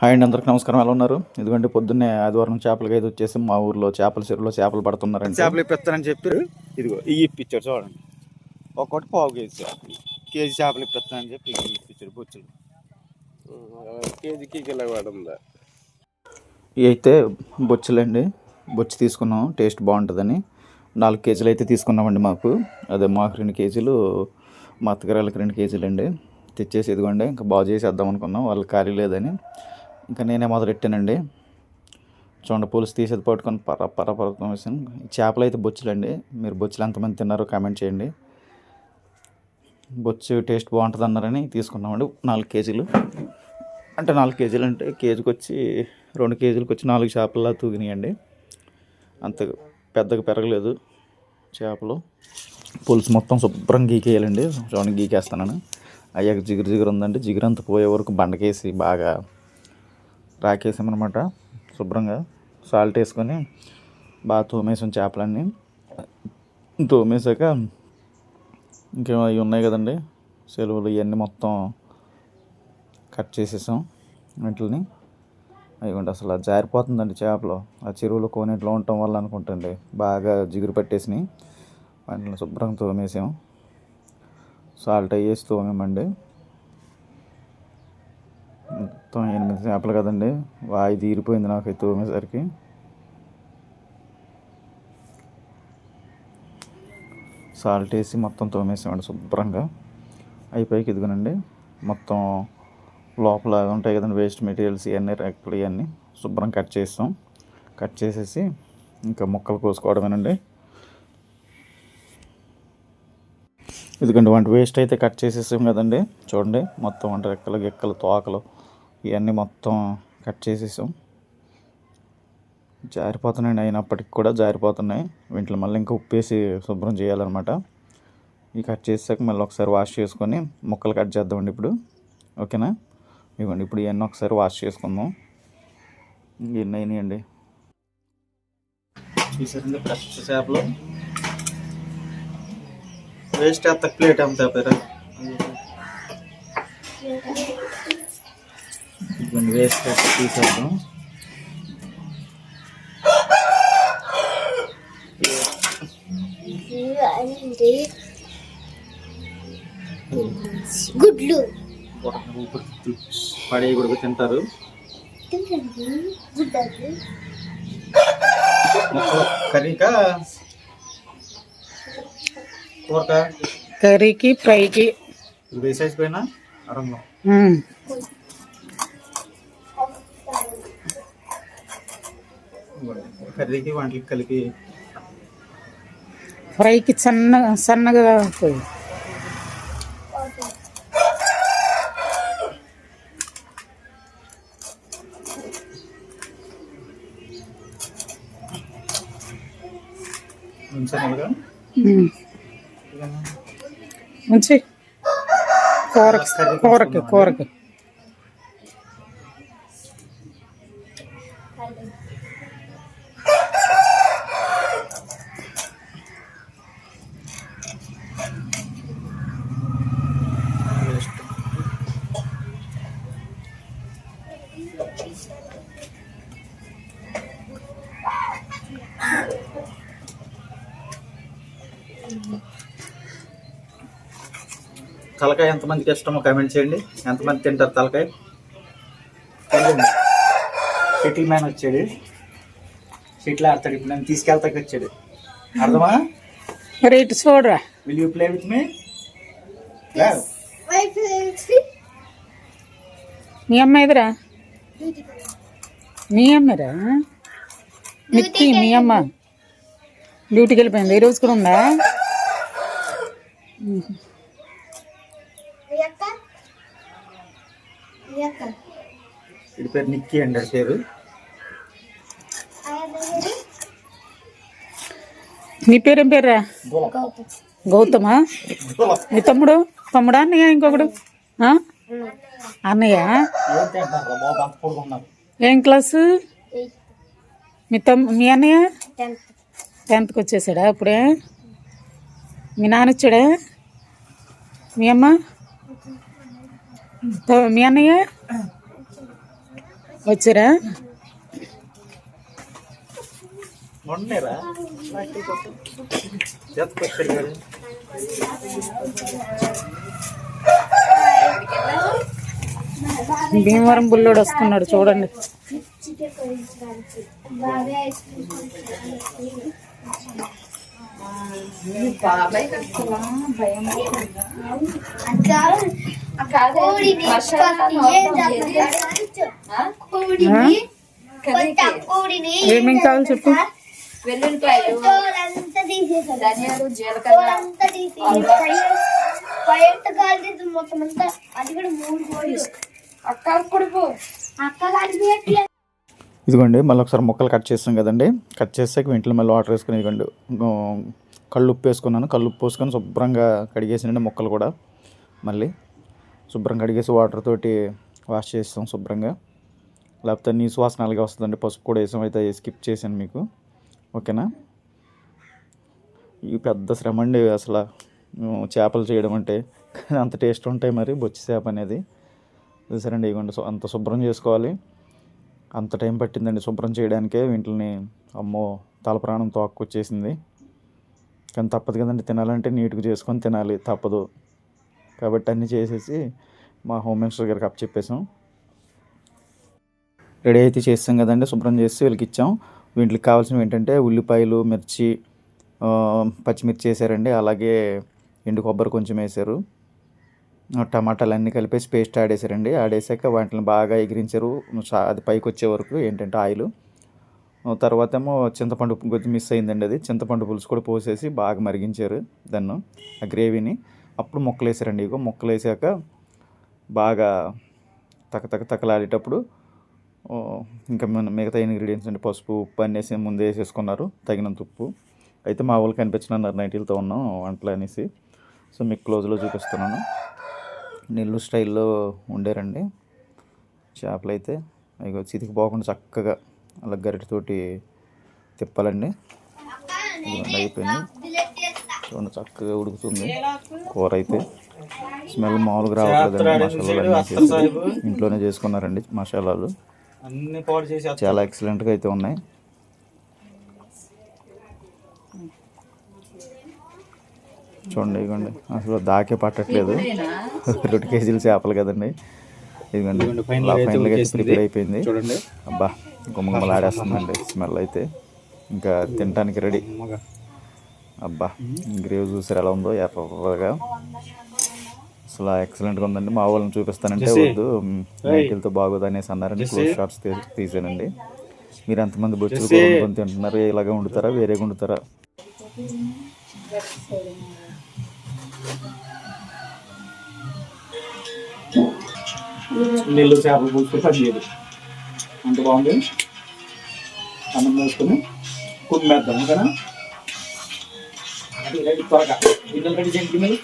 Hi అండి అందరికి నమస్కారం. ఎలా ఉన్నారు? ఎందుకంటే పొద్దున్నే ఆదివారం చేపలకి అయితే వచ్చేసి మా ఊర్లో చేపల చెరువులో చేపలు పడుతున్నారండి. చేపలు ఇప్పిస్తానని చెప్పారు. ఇదిగో ఇవి ఇప్పించారు చూడండి. ఒక్కొక్కటి పావు కేజీ చేపలు. కేజీ చేపలు ఇప్పిస్తానని చెప్పి ఇప్పించారు బొచ్చులు కేజీకి కిలో పడుందా? ఇవి అయితే బొచ్చులండి బొచ్చు తీసుకున్నాం టేస్ట్ బాగుంటుందని. నాలుగు కేజీలు అయితే తీసుకున్నామండి మాకు. అదే మాకు రెండు కేజీలు మా అత్తగారాలకు రెండు కేజీలు అండి తెచ్చేసి ఇదిగోండి ఇంకా బాగు చేసేద్దాం అనుకున్నాం. వాళ్ళు ఖాళీ లేదని. ఇంకా నేనే మొదలెట్టానండి. చూడండి పులుసు తీసేది పట్టుకొని పర పర పర వేసాను చేపలు అయితే బొచ్చులండి. మీరు బొచ్చులు ఎంతమంది తిన్నారో కామెంట్ చేయండి. బొచ్చు టేస్ట్ బాగుంటుంది అన్నారని తీసుకున్నామండి. నాలుగు కేజీలు. అంటే నాలుగు కేజీలు అంటే కేజీకి వచ్చి రెండు కేజీలకు వచ్చి నాలుగు చేపల్లా తూగినాయండి. అంత పెద్దగా పెరగలేదు చేపలు. పులుసు మొత్తం శుభ్రం గీకేయాలండి. చూడండి గీకేస్తానని. అయ్యాక జిగురు జిగురు ఉందంటే జిగురు అంతా పోయే వరకు బండకేసి బాగా రాకేసామన్నమాట శుభ్రంగా సాల్ట్ వేసుకొని బాగా తోమేసాం చేపలన్నీ. తోమేశాక ఇంకేమో అవి ఉన్నాయి కదండి సెలవులు ఇవన్నీ మొత్తం కట్ చేసేసాం వీటిని అయ్యండి అసలు జారిపోతుందండి చేపలు. ఆ చెరువులో కోనేట్లో ఉండటం వల్ల అనుకుంటండి బాగా జిగురు పట్టేసినాయి. వాటిని శుభ్రంగా తోమేసాం. సాల్ట్ వేసి తోమేమండి. మొత్తం ఎనిమిది చేపలు కదండి. వాయి తీరిపోయింది నాకు అయితే తోమేసరికి. సాల్ట్ వేసి మొత్తం తోమేసామండి శుభ్రంగా. అయిపోయి ఇదిగోనండి. మొత్తం లోపల ఉంటాయి కదండి వేస్ట్ మెటీరియల్స్ ఇవన్నీ రెక్కలు ఇవన్నీ. శుభ్రం కట్ చేస్తాం. కట్ చేసేసి ఇంకా ముక్కలు కోసుకోవడమేనండి. ఇదిగోండి వంట వేస్ట్ అయితే కట్ చేసేసాం కదండి. చూడండి మొత్తం వంట రెక్కలు గిక్కలు తోకలు. ఇవన్నీ మొత్తం కట్ చేసేసాం. జారిపోతున్నాయండి అయినప్పటికి కూడా జారిపోతున్నాయి. వీటిలో మళ్ళీ ఇంకా ఉప్పేసి శుభ్రం చేయాలన్నమాట. ఈ కట్ చేసాక మళ్ళీ ఒకసారి వాష్ చేసుకొని ముక్కలు కట్ చేద్దామండి ఇప్పుడు. ఓకేనా? ఇవ్వండి ఇప్పుడు ఇవన్నీ ఒకసారి వాష్ చేసుకుందాం. ఇవన్నీ అయినాయండి. చూసారండి ఫ్రెష్ చేపలు. వేస్ట్ అంత ప్లేట్ అంత పేరా? ఇవన్నీ వేస్ట్ తీసేద్దాం. గుడ్లు. పడే కూడా తింటారు. కర్రీకా? కూరక? కర్రీకి ఫ్రైకి. వేసేసిపోయినా అరంలో కర్రీకి వాటికి కలిపి ఫ్రైకి సన్న సన్నగా పోయి. ఉంచి కూరకి కూరకి కూరకి. తలకాయ ఎంతమందికి ఇష్టమో కామెంట్ చేయండి. ఎంతమంది తింటారు తలకాయ? షటిల్ మ్యాన్ వచ్చాడు. షటిల్ ఆడతాడు. ఇప్పుడు నన్ను తీసుకెళ్తాకి వచ్చాడు. అర్థమా? మరి ఇటు చూడరా. Will you play with me మీ అమ్మ ఎదురా మీ అమ్మరా మిక్కి మీ అమ్మ. డ్యూటీకి వెళ్ళిపోయింది ఈ రోజు కూడా ఉందా అక్క అక్క ఇది పేరు నిక్కీ అండి అది పేరు. నీ పేరేం పేర్రా? గౌతమా. నీ తమ్ముడు? తమ్ముడా అన్నయ్య ఇంకొకడు? ఆ? అన్నయ్య? ఏం క్లాసు? మీ తమ్ మీ అన్నయ్య? టెన్త్. టెన్త్కి వచ్చేసాడా ఇప్పుడే మీ నాన్న వచ్చాడా? మీ అమ్మ? మీ అన్నయ్య? వచ్చారా? భీమవరం బుల్లోడు వస్తున్నాడు చూడండి. ఏమేం కావాలి చెప్పు? వెల్లుల్లిపాయలు ధనియాలు జీలకర్ర మొత్తం అంతా. అది కూడా మూడు అక్క కొడుకు అక్క కనిపించట్లేదు ఇదిగోండి మళ్ళీ ఒకసారి ముక్కలు కట్ చేస్తాం కదండి. కట్ చేసాక ఇంట్లో మళ్ళీ వాటర్ వేసుకుని ఇదిగోండి కళ్ళు ఉప్పు వేసుకున్నాను. కళ్ళు ఉప్పు వేసుకొని శుభ్రంగా కడిగేసినండి ముక్కలు కూడా. మళ్ళీ శుభ్రంగా కడిగేసి వాటర్ తోటి వాష్ చేస్తాం శుభ్రంగా. లేకపోతే నీ సువాసన అలాగే వస్తుందండి. పసుపు కూడా వేసాం అయితే స్కిప్ చేశాను మీకు. ఓకేనా? ఈ పెద్ద శ్రమ అండి అసలు. చేపలు చేయడం అంటే అంత టేస్ట్ ఉంటాయి మరి బొచ్చి చేప అనేది. సరే అండి ఇవ్వండి అంత శుభ్రం చేసుకోవాలి. అంత టైం పట్టిందండి శుభ్రం చేయడానికే వీటిని అమ్మో తల ప్రాణం తోక్కొచ్చేసింది. కానీ తప్పదు కదండి తినాలంటే నీట్గా చేసుకొని తినాలి తప్పదు. కాబట్టి అన్నీ చేసేసి మా హోమ్ మినిస్టర్ గారికి అప్ చెప్పేసాం రెడీ అయితే చేస్తాం కదండి శుభ్రం చేసి వీళ్ళకి ఇచ్చాం. వీటికి కావాల్సినవి ఏంటంటే ఉల్లిపాయలు మిర్చి పచ్చిమిర్చి వేసారండి. అలాగే ఎండు కొబ్బరి కొంచెం వేసారు. టమాటాలు అన్నీ కలిపేసి పేస్ట్ ఆడేసారండి. ఆడేసాక వాటిని బాగా ఎగిరించారు. అది పైకి వచ్చే వరకు ఏంటంటే ఆయిల్. తర్వాత ఏమో చింతపండు కొద్దిగా మిస్ అయిందండి అది. చింతపండు పులుసు కూడా పోసేసి బాగా మరిగించారు దాన్ని ఆ గ్రేవీని. అప్పుడు ముక్కలు వేసారండి ఇగో. ముక్కలు వేసాక బాగా తక తక తకలాడేటప్పుడు ఇంకా మన మిగతా ఇంగ్రీడియంట్స్ అంటే పసుపు ఉప్పు అనేసి ముందే వేసేసుకున్నారు. తగినంత ఉప్పు. అయితే మా వాళ్ళు కనిపించిన నైటీలతో ఉన్నాం వంటలు అనేసి. సో మీకు క్లోజ్లో చూపిస్తున్నాను. నెల్లూరు స్టైల్లో ఉండారండి. చేపలు అయితే ఇగో చితికి పోకుండా చక్కగా అలా గరిటతోటి తిప్పాలండి. అయిపోయింది. చూడండి చక్కగా ఉడుకుతుంది. కూర అయితే స్మెల్ మామూలుగా రావట్లేదండి. మసాలాలు ఇంట్లోనే చేసుకున్నారండి మసాలాలు. చాలా ఎక్సలెంట్గా అయితే ఉన్నాయి. చూడండి ఇదిగోండి. అసలు దాకే పట్టట్లేదు. రెండు కేజీలు చేపలు కదండి. ఇదిగోండి ఇదిగోండి, final ఇలా గా అయితే final గా అయితే ఉడికేసింది. ప్రిపేర్ అయిపోయింది అబ్బా గుమ్మగుమ్మలాడేస్తుందండి స్మెల్ అయితే. ఇంకా తినడానికి రెడీ. అబ్బా గ్రేవ్ చూసారు ఎలా ఉందో ఎర్రగా. అసలు ఎక్సలెంట్గా ఉందండి. మా వాళ్ళని చూపిస్తానంటే. వద్దు. నైటిల్తో బాగోదు అనేసి అన్నారండి క్లోజ్ షాట్స్ తీసానండి. మీరు ఎంతమంది బొచ్చులు తింటున్నారు? ఇలాగే వండుతారా? వేరేగా వండుతారా? నీళ్ళు చేపలు పులుసు పని చేయదు అంత బాగుంది. అన్నం వేసుకొని కుమ్మేద్దాం ఓకేనా? అది త్వరగా. గిన్నెలు రెడీ చేయండి గిన్నెలు